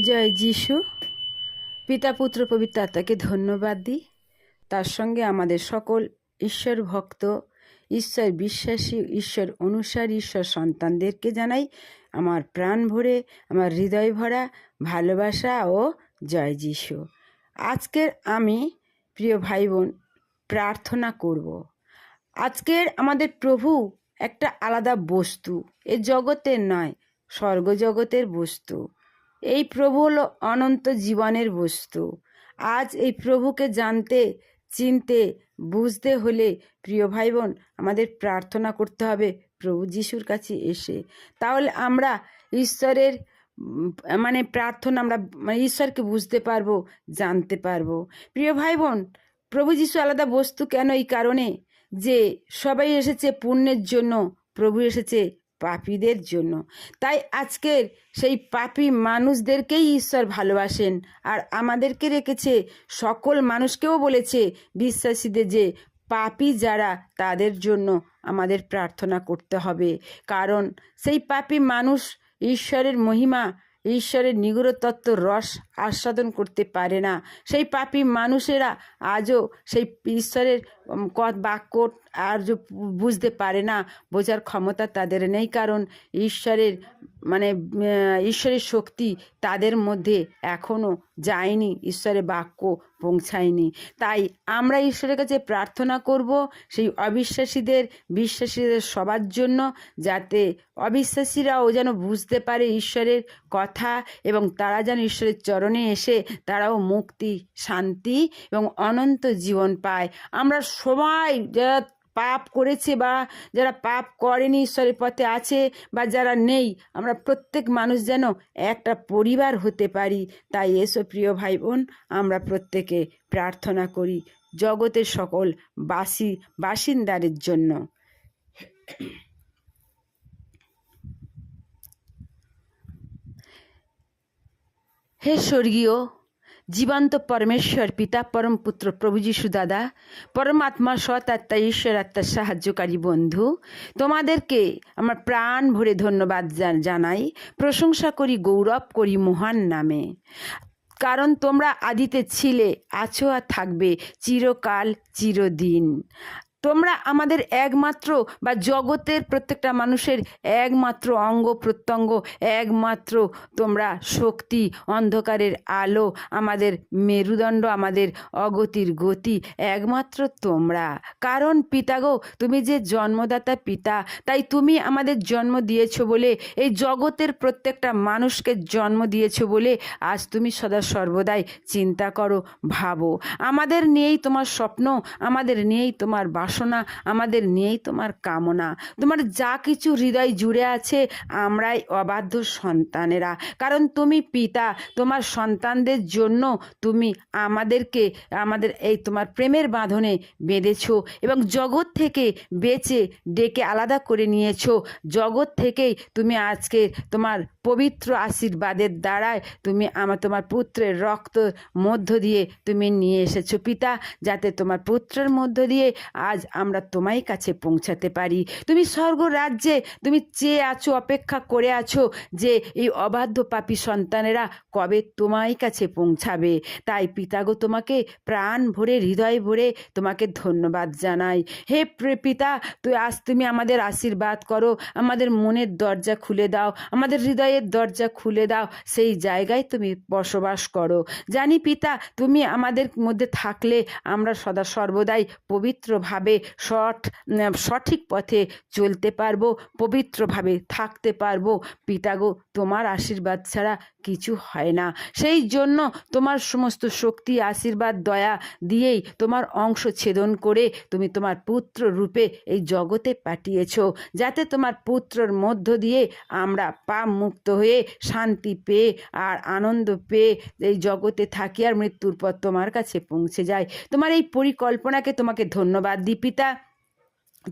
জয় যিশু। পিতা, পুত্র, পবিত্র আত্মাকে ধন্যবাদ দিই। তার সঙ্গে আমাদের সকল ঈশ্বর ভক্ত, ঈশ্বর বিশ্বাসী, ঈশ্বর অনুসারী, ঈশ্বর সন্তানদেরকে জানাই আমার প্রাণ ভরে, আমার হৃদয় ভরা ভালোবাসা ও জয় যিশু। আজকের আমি প্রিয় ভাই বোন প্রার্থনা করব। আজকের আমাদের প্রভু একটা আলাদা বস্তু। এ জগতের নয়, স্বর্গজগতের বস্তু। এই প্রভু হলো অনন্ত জীবনের বস্তু। আজ এই প্রভুকে জানতে, চিনতে, বুঝতে হলে প্রিয় ভাই বোন আমাদের প্রার্থনা করতে হবে প্রভু যিশুর কাছে এসে। তাহলে আমরা ঈশ্বরের মানে প্রার্থনা আমরা মানে ঈশ্বরকে বুঝতে পারব, জানতে পারব। প্রিয় ভাই বোন প্রভু যিশু আলাদা বস্তু কেন এই কারণে? যে সবাই এসেছে পুণ্যের জন্য, প্রভু এসেছে পাপীদের জন্য। তাই আজকের সেই পাপি মানুষদেরকেই ঈশ্বর ভালোবাসেন। আর আমাদেরকে রেখেছে, সকল মানুষকেও বলেছে বিশ্বাসীদের যে, পাপি যারা, তাদের জন্য আমাদের প্রার্থনা করতে হবে। কারণ সেই পাপি মানুষ ঈশ্বরের মহিমা ঈশ্বরের নিগুড় তত্ত্ব রস আস্বাদন করতে পারে না। সেই পাপী মানুষেরা আজও সেই ঈশ্বরের বাক্য আর বুঝতে পারে না, বোঝার ক্ষমতা তাদের নেই। কারণ ঈশ্বরের মানে ঈশ্বরের শক্তি তাদের মধ্যে এখনও যায়নি, ঈশ্বরের বাক্য পৌঁছায়নি। তাই আমরা ঈশ্বরের কাছে প্রার্থনা করব সেই অবিশ্বাসীদের, বিশ্বাসীদের সবার জন্য, যাতে অবিশ্বাসীরাও যেন বুঝতে পারে ঈশ্বরের কথা এবং তারা যেন ঈশ্বরের চরণে এসে তারাও মুক্তি, শান্তি এবং অনন্ত জীবন পায়। আমরা সবাই পাপ করেছে বা যারা পাপ করেনি ঈশ্বরের পথে আছে বা যারা নেই, আমরা প্রত্যেক মানুষ যেন একটা পরিবার হতে পারি। তাই এসো প্রিয় ভাই বোন আমরা প্রত্যেকে প্রার্থনা করি জগতের সকল বাসি, বাসিন্দাদের জন্য। হে স্বর্গীয় জীবন্ত পরমেশ্বর, পিতা পরম পুত্র প্রভু যিশু দাদা, পরমাত্মা সত্তা আত্মা, ঈশ্বর আত্মার সাহায্যকারী বন্ধু, তোমাদেরকে আমার প্রাণ ভরে ধন্যবাদ জানাই, প্রশংসা করি, গৌরব করি মহান নামে। কারণ তোমরা আদিতে ছিলে, আছো আর থাকবে চিরকাল, চিরদিন। তোমরা আমাদের একমাত্র বা জগতের প্রত্যেকটা মানুষের একমাত্র অঙ্গ প্রত্যঙ্গ, একমাত্র তোমরা শক্তি, অন্ধকারের আলো, আমাদের মেরুদণ্ড, আমাদের অগতির গতি, একমাত্র তোমরা। কারণ পিতা গো, তুমি যে জন্মদাতা পিতা, তাই তুমি আমাদের জন্ম দিয়েছ বলে, এই জগতের প্রত্যেকটা মানুষকে জন্ম দিয়েছ বলে আজ তুমি সদা সর্বদাই চিন্তা করো, ভাবো। আমাদের নিয়েই তোমার স্বপ্ন, আমাদের নিয়েই তোমার বাসনা আমাদের নিয়েই তোমার কামনা। তোমার যা কিছু হৃদয় জুড়ে আছে, আমরাই অবাধ্য সন্তানেরা। কারণ তুমি পিতা, তোমার সন্তানদের জন্য তুমি আমাদেরকে, আমাদের এই তোমার প্রেমের বাঁধনে বেঁধেছো এবং জগৎ থেকে বেঁচে, ডেকে আলাদা করে নিয়েছো। জগৎ থেকেই তুমি আজকে তোমার পবিত্র আশীর্বাদের দ্বারায় তুমি আমার তোমার পুত্রের রক্ত মধ্য দিয়ে তুমি নিয়ে এসেছ। পিতা, যাতে তোমার পুত্রের মধ্য দিয়ে আজ আমরা তোমায় কাছে পৌঁছাতে পারি। তুমি স্বর্গ রাজ্যে তুমি চেয়ে আছো, অপেক্ষা করে আছো যে এই অবাধ্য পাপী সন্তানেরা কবে তোমায় কাছে পৌঁছাবে। তাই পিতাগো তোমাকে প্রাণ ভরে, হৃদয় ভরে তোমাকে ধন্যবাদ জানাই। হে পিতা, তুই আজ তুমি আমাদের আশীর্বাদ করো, আমাদের মনের দরজা খুলে দাও, আমাদের হৃদয়ের দরজা খুলে দাও, সেই জায়গায় তুমি বসবাস করো। জানি পিতা, তুমি আমাদের মধ্যে থাকলে আমরা সদা সর্বদাই পবিত্রভাবে সঠ শর্ট সঠিক পথে চলতে পারব পবিত্রভাবে থাকতে পারব। পিতাগো তোমার আশীর্বাদ ছাড়া কিছু হয় না। সেই জন্য তোমার সমস্ত শক্তি, আশীর্বাদ, দয়া দিয়েই তোমার অংশ ছেদন করে তুমি তোমার পুত্র রূপে এই জগতে পাঠিয়েছ, যাতে তোমার পুত্রর মধ্য দিয়ে আমরা পাপ মুক্ত হয়ে শান্তি পেয়ে আর আনন্দ পেয়ে এই জগতে থাকি আর মৃত্যুর পর তোমার কাছে পৌঁছে যায়। তোমার এই পরিকল্পনাকে তোমাকে ধন্যবাদ দিই পিতা।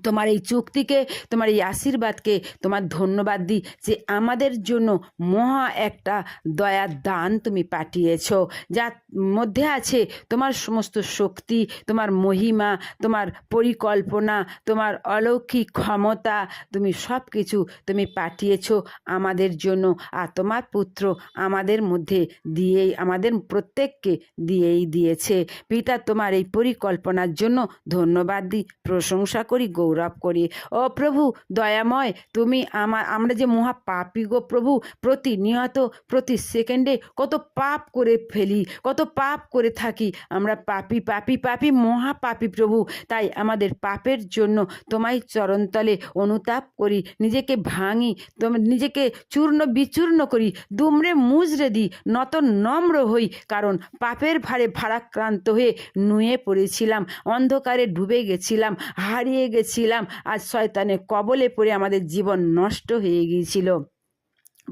তোমার এই চুক্তিকে, তোমার এই আশীর্বাদকে, তোমার ধন্যবাদ দিই যে আমাদের জন্য মহা একটা দয়ার দান তুমি পাঠিয়েছ, যার মধ্যে আছে তোমার সমস্ত শক্তি, তোমার মহিমা, তোমার পরিকল্পনা, তোমার অলৌকিক ক্ষমতা, তুমি সব কিছু তুমি পাঠিয়েছ আমাদের জন্য আর তোমার পুত্র আমাদের মধ্যে দিয়েই, আমাদের প্রত্যেককে দিয়েই দিয়েছে। পিতা তোমার এই পরিকল্পনার জন্য ধন্যবাদ দিই, প্রশংসা করি গৌরব করি। ও প্রভু, দয়াময়, তুমি আমার আমরা যে মহা পাপী গো প্রভু, প্রতিনিয়ত, প্রতি সেকেন্ডে কত পাপ করে ফেলি, কত পাপ করে থাকি। আমরা পাপি পাপি পাপি, মহা পাপি প্রভু, তাই আমাদের পাপের জন্য তোমায় চরণতলে অনুতাপ করি, নিজেকে ভাঙি নিজেকে চূর্ণ বিচূর্ণ করি, দুমড়ে মুজড়ে দিই, নত নম্র হই, কারণ পাপের ভারে ভারাক্রান্ত হয়ে নুয়ে পড়েছিলাম, অন্ধকারে ডুবে গেছিলাম, হারিয়ে গেছিলাম আজ শয়তানের কবলে পড়ে আমাদের জীবন নষ্ট হয়ে গিয়েছিল।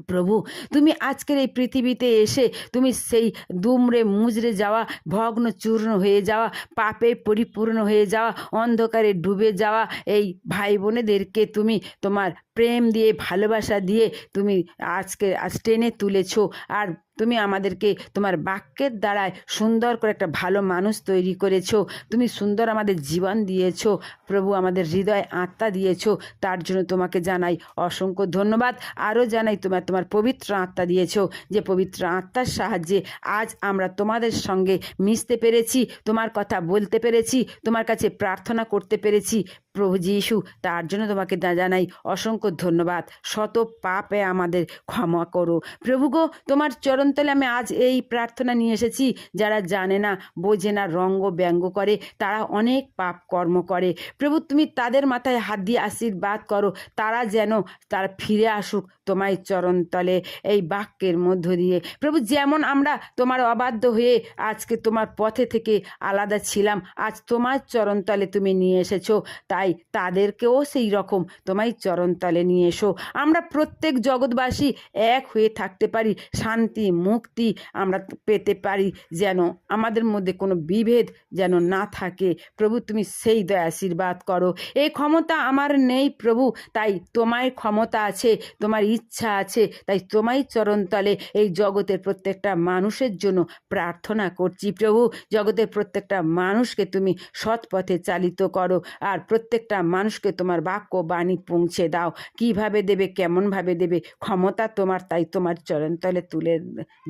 প্রভু, তুমি আজকের এই পৃথিবীতে এসে, তুমি সেই দুমড়ে মুজড়ে যাওয়া ভগ্ন চূর্ণ হয়ে যাওয়া, পাপে পরিপূর্ণ হয়ে যাওয়া, অন্ধকারে ডুবে যাওয়া এই ভাই বোনেদেরকে তুমি তোমার প্রেম দিয়ে, ভালোবাসা দিয়ে তুমি আজকে, আজ টেনে তুলেছো। আর তুমি আমাদেরকে তোমার বাক্যের দ্বারায় সুন্দর করে একটা ভালো মানুষ তৈরি করেছ। তুমি সুন্দর আমাদের জীবন দিয়েছ। প্রভু, আমাদের হৃদয় আত্মা দিয়েছ। তার জন্য তোমাকে জানাই অসংখ্য ধন্যবাদ। আরও জানাই তোমার তোমার পবিত্র আত্মা দিয়েছ, যে পবিত্র আত্মার সাহায্যে আজ আমরা তোমাদের সঙ্গে মিশতে পেরেছি, তোমার কথা বলতে পেরেছি, তোমার কাছে প্রার্থনা করতে পেরেছি। প্রভু যিশু, তার জন্য তোমাকে জানাই অসংখ্য ধন্যবাদ। শত পাপে আমাদের ক্ষমা করো। প্রভু গো, তোমার চরণতলে আমি আজ এই প্রার্থনা নিয়ে এসেছি। যারা জানে না, বোঝে না, রঙ্গ ব্যঙ্গ করে, তারা অনেক পাপ কর্ম করে। প্রভু, তুমি তাদের মাথায় হাত দিয়ে আশীর্বাদ করো। তারা যেন তারা ফিরে আসুক। তোমায় চরণতলে এই বাক্যের মধ্য দিয়ে। প্রভু, যেমন আমরা তোমার অবাধ্য হয়ে আজকে তোমার পথে থেকে আলাদা ছিলাম, আজ তোমার চরণতলে তুমি নিয়ে এসেছ, তাই তাদেরকেও সেই রকম তোমায় চরণতলে নিয়ে এসো। আমরা প্রত্যেক জগৎবাসী এক হয়ে থাকতে পারি, শান্তি, মুক্তি আমরা পেতে পারি, যেন আমাদের মধ্যে কোনো বিভেদ যেন না থাকে। প্রভু, তুমি সেই দয়া আশীর্বাদ করো। এই ক্ষমতা আমার নেই প্রভু, তাই তোমার ক্ষমতা আছে, তোমার ইচ্ছা আছে, তাই তোমায় চরণতলে এই জগতের প্রত্যেকটা মানুষের জন্য প্রার্থনা করছি। প্রভু, জগতের প্রত্যেকটা মানুষকে তুমি সৎ পথে চালিত করো আর প্রত্যেকটা মানুষকে তোমার বাক্য বাণী পৌঁছে দাও। কীভাবে দেবে, কেমনভাবে দেবে, ক্ষমতা তোমার, তাই তোমার চরণতলে তুলে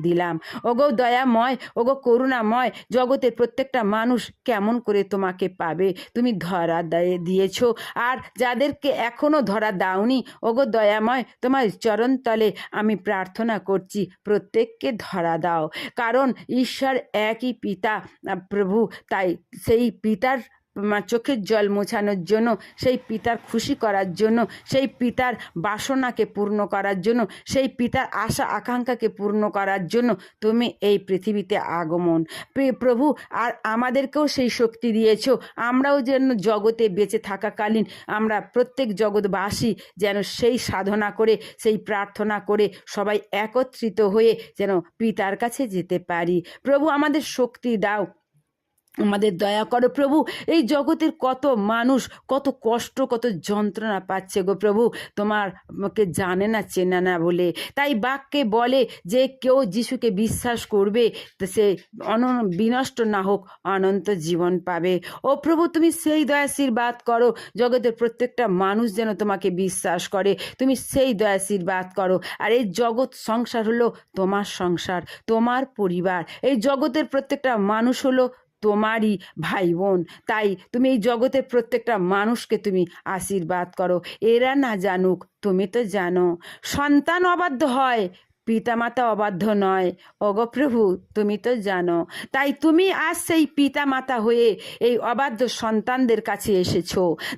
দিলাম। ওগো দয়াময়, ওগো করুণাময়, জগতের প্রত্যেকটা মানুষ কেমন করে তোমাকে পাবে? তুমি ধরা দিয়ে- দিয়েছ, আর যাদেরকে এখনও ধরা দাওনি, ওগো দয়াময়, তোমার চরণতলে আমি প্রার্থনা করছি, প্রত্যেককে ধরা দাও। কারণ ঈশ্বর একই পিতা প্রভু, তাই সেই পিতার চোখের জল মোছানোর জন্য, সেই পিতার খুশি করার জন্য, সেই পিতার বাসনাকে পূর্ণ করার জন্য, সেই পিতার আশা আকাঙ্ক্ষাকে পূর্ণ করার জন্য তুমি এই পৃথিবীতে আগমন। প্রভু, আর আমাদেরকেও সেই শক্তি দিয়েছ। আমরাও যেন জগতে বেঁচে থাকাকালীন আমরা প্রত্যেক জগৎবাসী যেন সেই সাধনা করে, সেই প্রার্থনা করে সবাই একত্রিত হয়ে যেন পিতার কাছে যেতে পারি। প্রভু, আমাদের শক্তি দাও। আমাদের দয়া করো প্রভু। এই জগতের কত মানুষ, কত কষ্ট, কত যন্ত্রণা পাচ্ছে গো প্রভু। তোমার আমাকে জানে না, চেনে না বলে। তাই বাক্যে বলে যে কেউ যিশুকে বিশ্বাস করবে সে অন বিনষ্ট না হোক, অনন্ত জীবন পাবে। ও প্রভু, তুমি সেই দয়াশীর্বাদ করো। জগতের প্রত্যেকটা মানুষ যেন তোমাকে বিশ্বাস করে। তুমি সেই দয়াশীর্বাদ করো। আর এই জগৎ সংসার হলো তোমার সংসার, তোমার পরিবার। এই জগতের প্রত্যেকটা মানুষ হলো তোমারই ভাই বোন তাই তুমি এই জগতের প্রত্যেকটা মানুষকে তুমি আশীর্বাদ করো। এরা না জানুক, তুমি তো জানো। সন্তান অবাধ্য হয়, পিতামাতা অবাধ্য নয়। ওগো প্রভু, তুমি তো জানো। তাই তুমি আজ সেই পিতামাতা হয়ে এই অবাধ্য সন্তানদের কাছে এসেছ।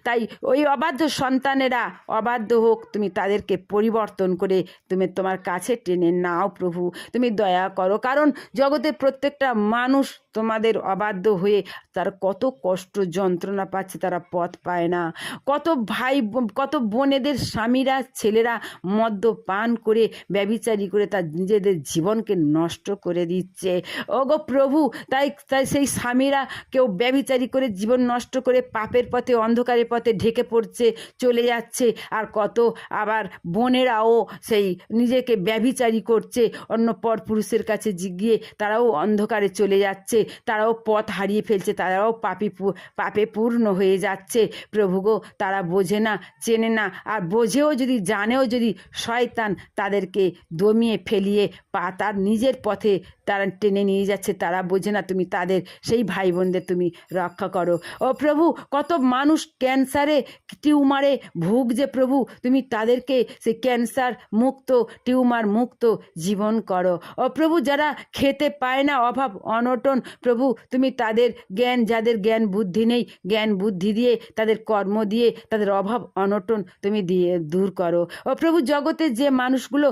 তাই ওই অবাধ্য সন্তানেরা অবাধ্য হোক, তুমি তাদেরকে পরিবর্তন করে তুমি তোমার কাছে টেনে নাও প্রভু। তুমি দয়া করো, কারণ জগতের প্রত্যেকটা মানুষ তোমাদের অবাধ্য হয়ে তার কত কষ্ট যন্ত্রণা পাচ্ছে তারা পথ পায় না। কত ভাই কত বোনেদের স্বামীরা, ছেলেরা মদ্য পান করে ব্যবিচারি করে তার নিজেদের জীবনকে নষ্ট করে দিচ্ছে। ওগো প্রভু, তাই তাই সেই স্বামীরা কেউ ব্যবিচারি করে জীবন নষ্ট করে পাপের পথে, অন্ধকারের পথে ঢেকে পড়ছে, চলে যাচ্ছে। আর কত আবার বোনেরাও সেই নিজেকে ব্যবিচারি করছে, অন্য পর পুরুষের কাছে গিয়ে তারাও অন্ধকারে চলে যাচ্ছে। তারাও পথ হারিয়ে ফেলছে, তারাও পাপি পাপে পূর্ণ হয়ে যাচ্ছে। প্রভু গো, তারা বোঝে না, চেনে না, আর বোঝেও যদি, জানেও যদি শয়তান তাদেরকে দমিয়ে ফেলিয়ে পা তার নিজের পথে তারা টেনে নিয়ে যাচ্ছে, তারা বোঝে না তুমি তাদের, সেই ভাই বোনদের তুমি রক্ষা করো। ও প্রভু, কত মানুষ ক্যান্সারে টিউমারে ভুগছে প্রভু, তুমি তাদেরকে সেই ক্যান্সার মুক্ত, টিউমার মুক্ত জীবন করো। ও প্রভু, যারা খেতে পায় না, অভাব, অনটন প্রভু, তুমি তাদের জ্ঞান, যাদের জ্ঞান বুদ্ধি নেই, জ্ঞান বুদ্ধি দিয়ে, তাদের কর্ম দিয়ে, তাদের অভাব, অনটন তুমি দিয়ে দূর করো। ও প্রভু, জগতে যে মানুষগুলো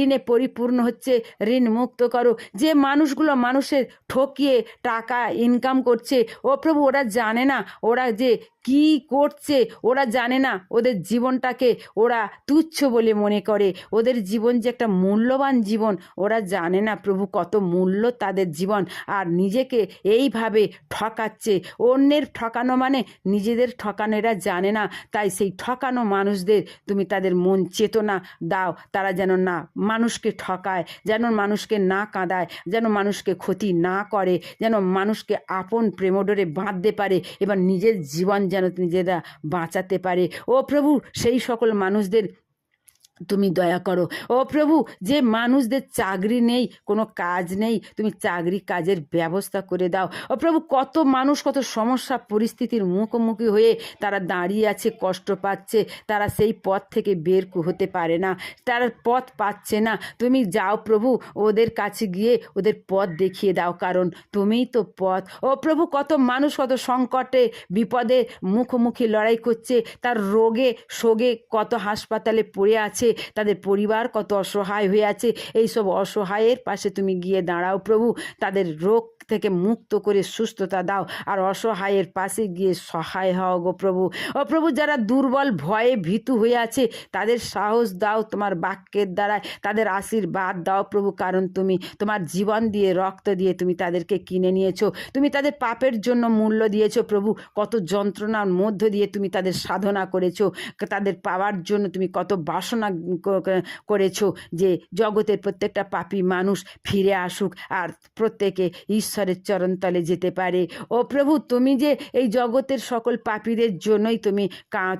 ঋণে পরিপূর্ণ হচ্ছে, ঋণ মুক্ত করো, যে মানুষগুলো মানুষের ঠকিয়ে টাকা ইনকাম করছে, ও প্রভু, ওরা জানে না, ওরা যে কি করছে ওরা জানে না। ওদের জীবনটাকে ওরা তুচ্ছ বলে মনে করে। ওদের জীবন যে একটা মূল্যবান জীবন, ওরা জানে না প্রভু কত মূল্য তাদের জীবন। আর নিজেকে এইভাবে ঠকাচ্ছে। অন্যের ঠকানো মানে নিজেদের ঠকানো এরা জানে না। তাই সেই ঠকানো মানুষদের তুমি তাদের মন চেতনা দাও। তারা যেন না মানুষকে ঠকায়, যেন মানুষকে না কাঁদায়, যেন মানুষকে ক্ষতি না করে, যেন মানুষকে আপন প্রেমডোরে বাঁধতে পারে। এবার নিজের জীবন যেন নিজেরা বাঁচাতে পারে। ও প্রভু সেই সকল মানুষদের তুমি দয়া করো। ও প্রভু, যে মানুষদের চাকরি নেই, কোনো কাজ নেই, তুমি চাকরি কাজের ব্যবস্থা করে দাও। ও প্রভু, কত মানুষ, কত সমস্যা পরিস্থিতির মুখোমুখি হয়ে তারা দাঁড়িয়ে আছে, কষ্ট পাচ্ছে। তারা সেই পথ থেকে বের হতে পারে না। তারা পথ পাচ্ছে না। তুমি যাও প্রভু, ওদের কাছে গিয়ে ওদের পথ দেখিয়ে দাও, কারণ তুমিই তো পথ। ও প্রভু, কত মানুষ, কত সংকটে, বিপদে মুখোমুখি লড়াই করছে। তার রোগে, শোগে কত হাসপাতালে পড়ে আছে। তাদের পরিবার কত অসহায় হয়ে আছে। এইসব অসহায়ের পাশে তুমি গিয়ে দাঁড়াও প্রভু। তাদের রোগ থেকে মুক্ত করে সুস্থতা দাও আর অসহায়ের পাশে গিয়ে সহায় হও গো প্রভু। ও প্রভু, যারা দুর্বল, ভয়ে ভীতু হয়ে আছে, তাদের সাহস দাও তোমার বাক্যের দ্বারায়। তাদের আশীর্বাদ দাও প্রভু, কারণ তুমি তোমার জীবন দিয়ে রক্ত দিয়ে তুমি তাদেরকে কিনে নিয়েছো। তুমি তাদের পাপের জন্য মূল্য দিয়েছ প্রভু। কত যন্ত্রণার মধ্য দিয়ে তুমি তাদের সাধনা করেছ। তাদের পাওয়ার জন্য তুমি কত বাসনা করেছ যে জগতের প্রত্যেকটা পাপী মানুষ ফিরে আসুক আর প্রত্যেকে ঈশ্বরের চরণতলে যেতে পারে। ও প্রভু, তুমি যে এই জগতের সকল পাপীদের জন্যই তুমি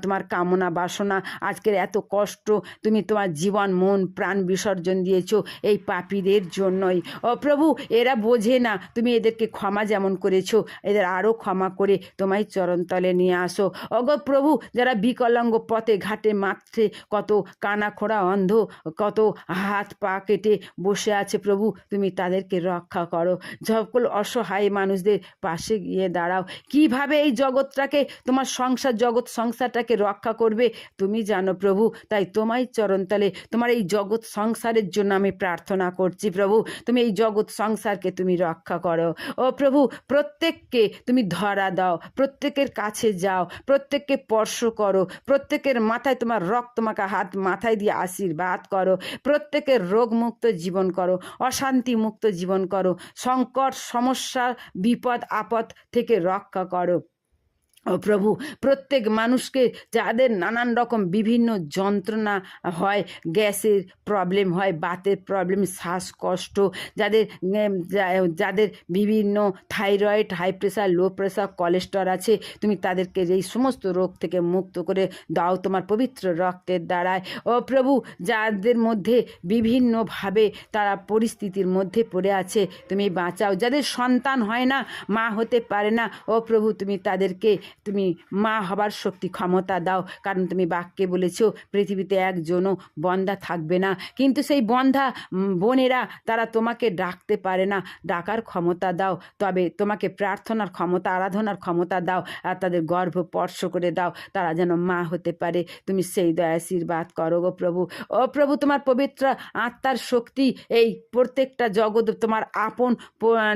তোমার কামনা বাসনা, আজকের এত কষ্ট, তুমি তোমার জীবন, মন, প্রাণ বিসর্জন দিয়েছ এই পাপীদের জন্যই। ও প্রভু, এরা বোঝে না, তুমি এদেরকে ক্ষমা যেমন করেছ, এদের আরও ক্ষমা করে তোমায় চরণতলে নিয়ে আসো। অগো প্রভু, যারা বিকলাঙ্গ পথে ঘাটে মাঠে কত কানা খোড়া অন্ধ, কত হাত পা কেটে বসে আছে প্রভু, তুমি তাদেরকে রক্ষা করো। সকল অসহায় মানুষদের পাশে গিয়ে দাঁড়াও। কীভাবে এই জগৎটাকে, তোমার সংসার জগৎ সংসারটাকে রক্ষা করবে, তুমি জানো প্রভু, তাই তোমায় চরণতলে, তোমার এই জগৎ সংসারের জন্য আমি প্রার্থনা করছি প্রভু, তুমি এই জগৎ সংসারকে তুমি রক্ষা করো। ও প্রভু, প্রত্যেককে তুমি ধরা দাও, প্রত্যেকের কাছে যাও, প্রত্যেককে স্পর্শ করো, প্রত্যেকের মাথায় তোমার রক্ত মাখা হাত মাথায় দিয়ে আশীর্বাদ করো। প্রত্যেকের রোগমুক্ত জীবন করো অশান্তি মুক্ত জীবন করো, সংকট, সমস্যা, বিপদ, আপদ থেকে রক্ষা করো। ও প্রভু, প্রত্যেক মানুষকে যাদের নানান রকম বিভিন্ন যন্ত্রণা হয়, গ্যাসের প্রবলেম হয়, বাতের প্রবলেম শ্বাসকষ্ট, যাদের যাদের বিভিন্ন thyroid high pressure low pressure cholesterol আছে, তুমি তাদেরকে এই সমস্ত রোগ থেকে মুক্ত করে দাও তোমার পবিত্র রক্তের দ্বারায়। ও প্রভু, যাদের মধ্যে বিভিন্নভাবে তারা পরিস্থিতির মধ্যে পড়ে আছে, তুমি বাঁচাও। যাদের সন্তান হয় না, মা হতে পারে না, ও প্রভু, তুমি তাদেরকে তুমি মা হবার শক্তি, ক্ষমতা দাও। কারণ তুমি বাক্যে বলেছ, পৃথিবীতে একজনও বন্ধা থাকবে না। কিন্তু সেই বন্ধা বোনেরা, তারা তোমাকে ডাকতে পারে না। ডাকার ক্ষমতা দাও। তবে তোমাকে প্রার্থনার ক্ষমতা, আরাধনার ক্ষমতা দাও। আর তাদের গর্ভ স্পর্শ করে দাও। তারা যেন মা হতে পারে। তুমি সেই দয়া আশীর্বাদ করো গো প্রভু। ও প্রভু, তোমার পবিত্র আত্মার শক্তি, এই প্রত্যেকটা জগৎ তোমার আপন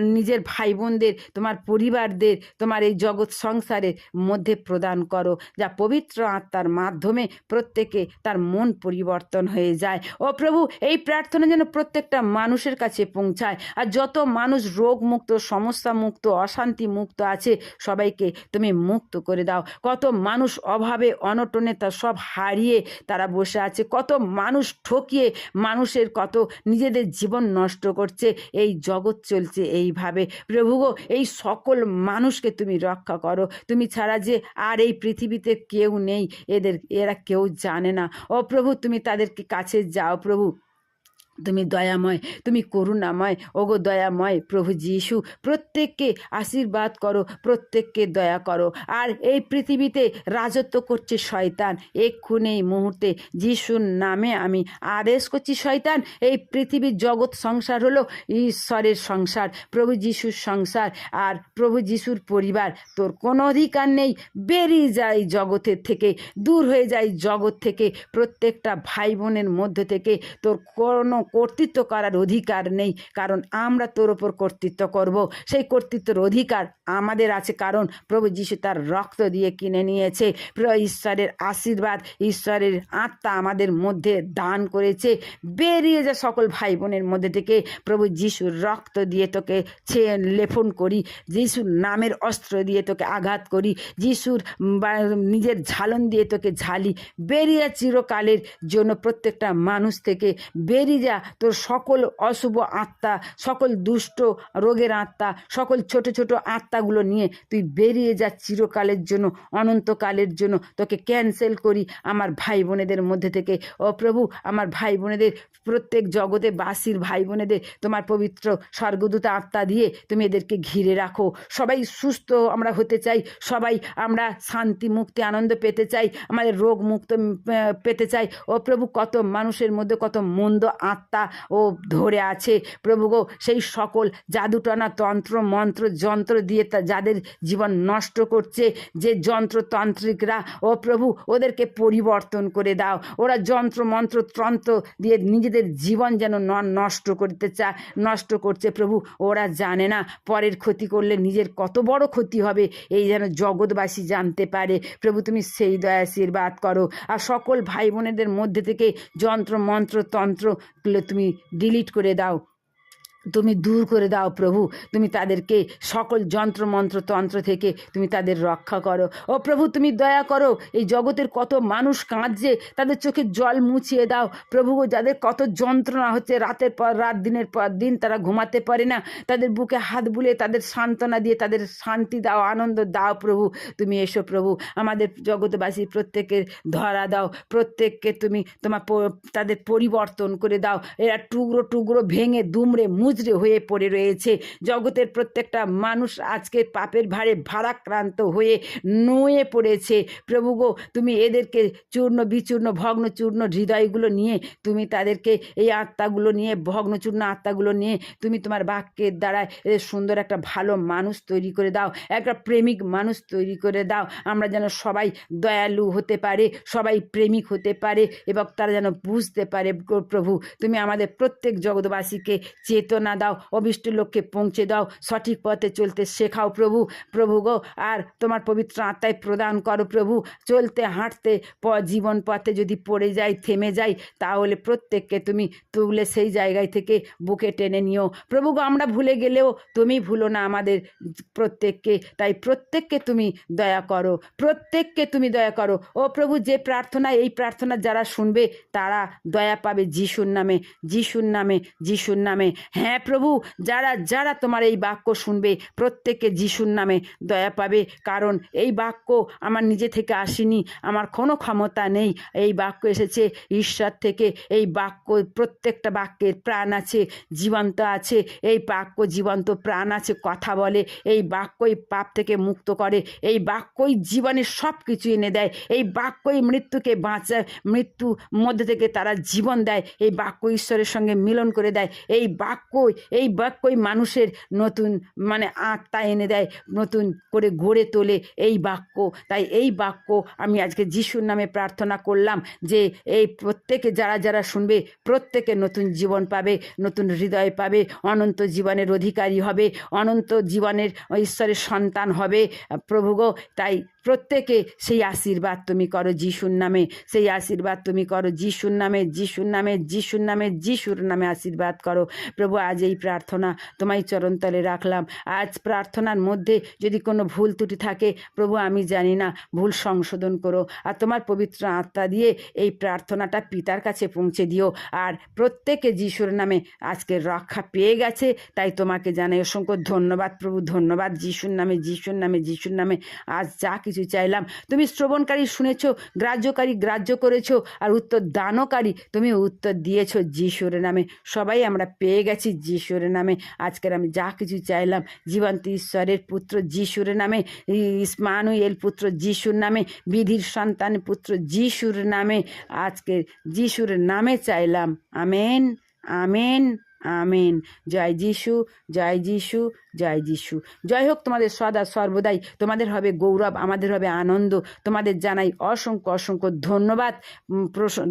নিজের ভাই বোনদের তোমার পরিবারদের, তোমার এই জগৎ সংসারের মধ্যে প্রদান করো, যা পবিত্র আত্মার মাধ্যমে প্রত্যেকে তার মন পরিবর্তন হয়ে যায়। ও প্রভু, এই প্রার্থনা যেন প্রত্যেকটা মানুষের কাছে পৌঁছায়। আর যত মানুষ রোগ মুক্ত সমস্যা মুক্ত অশান্তি মুক্ত আছে, সবাইকে তুমি মুক্ত করে দাও। কত মানুষ অভাবে, অনটনে তা সব হারিয়ে তারা বসে আছে। কত মানুষ ঠকিয়ে মানুষের কত নিজেদের জীবন নষ্ট করছে। এই জগৎ চলছে এইভাবে। প্রভু গো, এই সকল মানুষকে তুমি রক্ষা করো। তুমি ছাড়া যে আর এই পৃথিবীতে কেউ নেই। এদের, এরা কেউ জানে না। ও প্রভু, তুমি তাদেরকে কাছে যাও প্রভু। তুমি দয়াময়, তুমি করুণাময়। ওগো দয়াময় প্রভু যিশু, প্রত্যেককে আশীর্বাদ করো, প্রত্যেককে দয়া করো। আর এই পৃথিবীতে রাজত্ব করছে শয়তান। এক্ষুনি এই মুহূর্তে যিশুর নামে আমি আদেশ করছি, শয়তান, এই পৃথিবীর জগৎ সংসার হলো ঈশ্বরের সংসার, প্রভু যিশুর সংসার। আর প্রভু যিশুর পরিবার, তোর কোনো অধিকার নেই। বেরিয়ে যায় জগতের থেকে, দূর হয়ে যায় জগৎ থেকে। প্রত্যেকটা ভাই বোনের মধ্যে থেকে তোর কোনো কর্তৃত্ব করার অধিকার নেই, কারণ আমরা তোর ওপর কর্তৃত্ব করব। সেই কর্তৃত্বর অধিকার আমাদের আছে, কারণ প্রভু যিশু তার রক্ত দিয়ে কিনে নিয়েছে। ঈশ্বরের আশীর্বাদ, ঈশ্বরের আত্মা আমাদের মধ্যে দান করেছে। বেরিয়ে যা সকল ভাই বোনের মধ্যে থেকে প্রভু যিশুর রক্ত দিয়ে তোকে ছে লেপন করি। যিশুর নামের অস্ত্র দিয়ে তোকে আঘাত করি। যিশুর নিজের ঝালন দিয়ে তোকে ঝালি। বেরিয়ে চিরকালের জন্য প্রত্যেকটা মানুষ থেকে বেরিয়ে যা তোর সকল অশুভ আত্মা, সকল দুষ্ট রোগের আত্মা, সকল ছোট ছোট আত্মাগুলো নিয়ে তুই বেরিয়ে যা চিরকালের জন্য, অনন্তকালের জন্য। তোকে ক্যান্সেল করি আমার ভাই বোনেদের মধ্যে থেকে। ও প্রভু, আমার ভাই বোনেদের প্রত্যেক জগতে বাসির ভাই বোনেদের তোমার পবিত্র স্বর্গদূত আত্মা দিয়ে তুমি এদেরকে ঘিরে রাখো। সবাই সুস্থ আমরা হতে চাই, সবাই আমরা শান্তি মুক্তি আনন্দ পেতে চাই, আমাদের রোগ মুক্ত পেতে চাই। ও প্রভু, কত মানুষের মধ্যে কত মন্দ আত্মা ও ধরে আছে। প্রভু গো, সেই সকল জাদুটনা তন্ত্র, মন্ত্র, যন্ত্র দিয়ে তা যাদের জীবন নষ্ট করছে, যে যন্ত্রতান্ত্রিকরা, ও প্রভু, ওদেরকে পরিবর্তন করে দাও। ওরা যন্ত্র, মন্ত্র, তন্ত্র দিয়ে নিজেদের জীবন যেন নষ্ট করতে চায় নষ্ট করছে। প্রভু, ওরা জানে না, পরের ক্ষতি করলে নিজের কত বড় ক্ষতি হবে, এই যেন জগৎবাসী জানতে পারে। প্রভু, তুমি সেই দয়া আশীর্বাদ করো। আর সকল ভাই বোনেদের মধ্যে থেকে যন্ত্র, মন্ত্র তন্ত্রগুলো তুমি ডিলিট করে দাও। তুমি দূর করে দাও প্রভু। তুমি তাদেরকে সকল যন্ত্র, মন্ত্র, তন্ত্র থেকে তুমি তাদের রক্ষা করো। ও প্রভু, তুমি দয়া করো, এই জগতের কত মানুষ কাঁদছে, তাদের চোখে জল মুছিয়ে দাও। প্রভু যাদের কত যন্ত্রণা হচ্ছে, রাতের পর রাত, দিনের পর দিন তারা ঘুমাতে পারে না, তাদের বুকে হাত বুলিয়ে তাদের সান্ত্বনা দিয়ে তাদের শান্তি দাও, আনন্দ দাও প্রভু। তুমি এসো প্রভু, আমাদের জগৎবাসী প্রত্যেকের ধরা দাও, প্রত্যেককে তুমি তোমার তাদের পরিবর্তন করে দাও। এরা টুকরো টুকরো ভেঙে দুমড়ে মুচড়ে হয়ে পড়ে রয়েছে। জগতের প্রত্যেকটা মানুষ আজকে পাপের ভারে ভারাক্রান্ত হয়ে নুয়ে পড়েছে। প্রভু গো, তুমি এদেরকে চূর্ণ বিচূর্ণ, ভগ্নচূর্ণ হৃদয়গুলো নিয়ে, তুমি তাদেরকে এই আত্মাগুলো নিয়ে, ভগ্নচূর্ণ আত্মাগুলো নিয়ে, তুমি তোমার বাক্যের দ্বারা এদের সুন্দর একটা ভালো মানুষ তৈরি করে দাও, একটা প্রেমিক মানুষ তৈরি করে দাও। আমরা যেন সবাই দয়ালু হতে পারে, সবাই প্রেমিক হতে পারে, এবং তারা যেন বুঝতে পারে প্রভু, তুমি আমাদের প্রত্যেক জগৎবাসীকে চেতনা দাও অবিষ্ট লোককে পৌঁছে দাও, সঠিক পথে চলতে শেখাও প্রভু প্রভু গো, আর তোমার পবিত্র আত্মায় প্রদান করো প্রভু, চলতে হাঁটতে প, জীবন পথে যদি পড়ে যাই, থেমে যাই, তাহলে প্রত্যেককে তুমি তুলে সেই জায়গায় থেকে বুকে টেনে নিও। প্রভু গো, আমরা ভুলে গেলেও তুমি ভুলো না আমাদের প্রত্যেককে, তাই প্রত্যেককে তুমি দয়া করো, প্রত্যেককে তুমি দয়া করো। ও প্রভু, যে প্রার্থনা, এই প্রার্থনা যারা শুনবে, তারা দয়া পাবে, যিশুর নামে যিশুর নামে যিশুর নামে। হ্যাঁ হ্যাঁ প্রভু, যারা যারা তোমার এই বাক্য শুনবে, প্রত্যেকে যিশুর নামে দয়া পাবে। কারণ এই বাক্য আমার নিজে থেকে আসেনি, আমার কোনো ক্ষমতা নেই। এই বাক্য এসেছে ঈশ্বর থেকে, এই বাক্য, প্রত্যেকটা বাক্যের প্রাণ আছে, জীবন্ত আছে। এই বাক্য জীবন্ত, প্রাণ আছে, কথা বলে। এই বাক্যই পাপ থেকে মুক্ত করে। এই বাক্যই জীবনের সব কিছু এনে দেয়। এই বাক্যই মৃত্যুকে বাঁচায় মৃত্যু মধ্যে থেকে তারা জীবন দেয়। এই বাক্য ঈশ্বরের সঙ্গে মিলন করে দেয়। এই বাক্যই এই বাক্যই মানুষের নতুন মানে আত্মা এনে দেয়, নতুন করে গড়ে তোলে এই বাক্য। তাই এই বাক্য আমি আজকে যিশুর নামে প্রার্থনা করলাম যে এই প্রত্যেকে যারা যারা শুনবে, প্রত্যেকে নতুন জীবন পাবে, নতুন হৃদয় পাবে, অনন্ত জীবনের অধিকারী হবে, অনন্ত জীবনের ঈশ্বরের সন্তান হবে। প্রভু গো, তাই প্রত্যেকে সেই আশীর্বাদ তুমি করো যিশুর নামে, সেই আশীর্বাদ তুমি করো যিশুর নামে যিশুর নামে যিশুর নামে যিশুর নামে আশীর্বাদ করো। প্রভু আজ এই প্রার্থনা তোমায় চরণতলে রাখলাম। আজ প্রার্থনার মধ্যে যদি কোনো ভুল ত্রুটি থাকে, প্রভু আমি জানি না, ভুল সংশোধন করো। আর তোমার পবিত্র আত্মা দিয়ে এই প্রার্থনাটা পিতার কাছে পৌঁছে দিও। আর প্রত্যেকে যিশুর নামে আজকে রক্ষা পেয়ে গেছে, তাই তোমাকে জানাই অসংখ্য ধন্যবাদ প্রভু, ধন্যবাদ যিশুর নামে যিশুর নামে যিশুর নামে। আজ যা কিছু চাইলাম, তুমি শ্রবণকারী শুনেছ, গ্রাহ্যকারী গ্রাহ্য করেছ, আর উত্তর দানকারী তুমি উত্তর দিয়েছ যিশুর নামে। সবাই আমরা পেয়ে গেছি যিশুর নামে। আজকের আমি যা কিছু চাইলাম, জীবন্ত ঈশ্বরের পুত্র যিশুর নামে ইসমানুয়েল পুত্র যিশুর নামে, বিধির সন্তান পুত্র যিশুর নামে আজকে যিশুর নামে চাইলাম। Amen amen. আমেন। জয় যিশু জয় যিশু জয় যিশু। জয় হোক তোমাদের সদা সর্বদাই। তোমাদের হবে গৌরব, আমাদের হবে আনন্দ। তোমাদের জানাই অসংখ্য অসংখ্য ধন্যবাদ।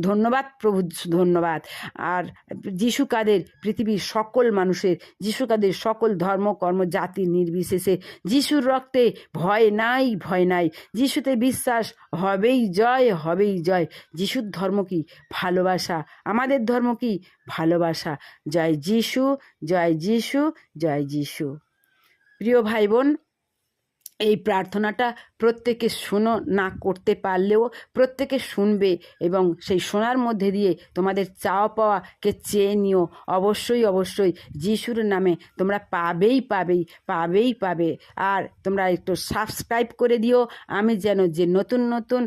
ধন্যবাদ প্রভু ধন্যবাদ। আর যিশু কাদের? পৃথিবীর সকল মানুষের। যিশু কাদের সকল ধর্ম, কর্ম, জাতি নির্বিশেষে। যিশুর রক্তে ভয় নাই ভয় নাই। যিশুতে বিশ্বাস হবেই জয় হবেই জয়। যিশুর ধর্ম কি? ভালোবাসা। আমাদের ধর্ম কি? ভালোবাসা। জয় যিশু জয় যিশু জয় যিশু। প্রিয় ভাই বোন এই প্রার্থনাটা প্রত্যেকে শোনো, না করতে পারলেও প্রত্যেকে শুনবে এবং সেই শোনার মধ্যে দিয়ে তোমাদের চাওয়া পাওয়াকে চেয়ে নিও। অবশ্যই অবশ্যই যিশুর নামে তোমরা পাবেই পাবেই পাবেই পাবে। আর তোমরা একটু সাবস্ক্রাইব করে দিও। আমি যেন যে নতুন নতুন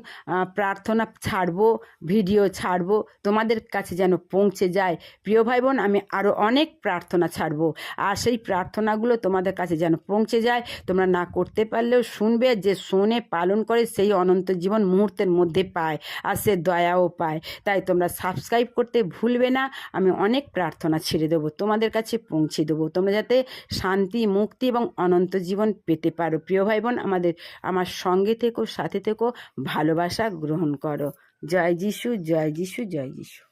প্রার্থনা ছাড়বো, ভিডিও ছাড়বো, তোমাদের কাছে যেন পৌঁছে যায়। প্রিয় ভাই বোন আমি আরও অনেক প্রার্থনা ছাড়বো। আর সেই প্রার্থনাগুলো তোমাদের কাছে যেন পৌঁছে যায়, তোমরা না করতে পারলেও শুনবে যে শোনে, পালন করে সেই অনন্ত জীবন মুহূর্তের মধ্যে পায় আর সে দয়াও পায়। তাই তোমরা সাবস্ক্রাইব করতে ভুলবে না। আমি অনেক প্রার্থনা ছেড়ে দেবো, তোমাদের কাছে পৌঁছে দেবো। তোমরা যাতে শান্তি, মুক্তি এবং অনন্ত জীবন পেতে পারো। প্রিয় ভাই বোন আমাদের, আমার সঙ্গে থেকো, সাথে থেকো, ভালোবাসা গ্রহণ করো। জয় যিশু জয় যিশু জয় যিশু।